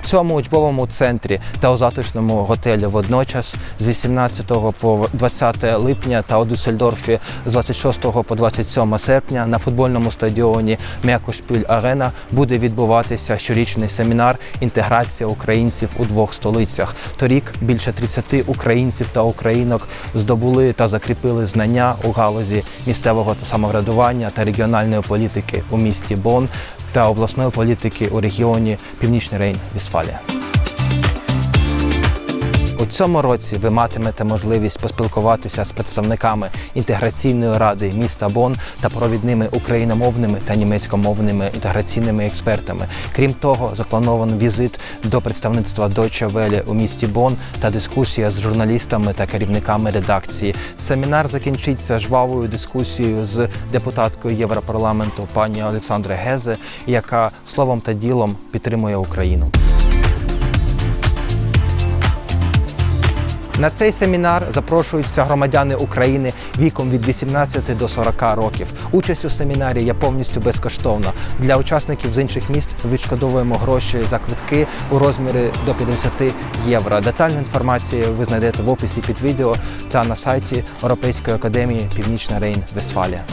цьому учбовому центрі та у затишному готелі водночас з 18 по 20 липня та у Дюссельдорфі з 26 по 27 серпня на футбольному стадіоні Мекошпіль Арена буде відбуватися щорічний семінар Інтеграція українців у двох столицях. Торік більше 30 українців та українок здобули та закріпили знання у галузі місцевого самоврядування та регіональної політики у місті Бон та обласної політики у регіоні Північний Рейн-Вістфалія. У цьому році ви матимете можливість поспілкуватися з представниками інтеграційної ради міста Бон та провідними україномовними та німецькомовними інтеграційними експертами. Крім того, запланований візит до представництва Deutsche Welle у місті Бон та дискусія з журналістами та керівниками редакції. Семінар закінчиться жвавою дискусією з депутаткою Європарламенту пані Олександрою Гезе, яка словом та ділом підтримує Україну. На цей семінар запрошуються громадяни України віком від 18 до 40 років. Участь у семінарі є повністю безкоштовна. Для учасників з інших міст відшкодовуємо гроші за квитки у розмірі до 50 євро. Детальну інформацію ви знайдете в описі під відео та на сайті Європейської академії Північна Рейн Вестфалія.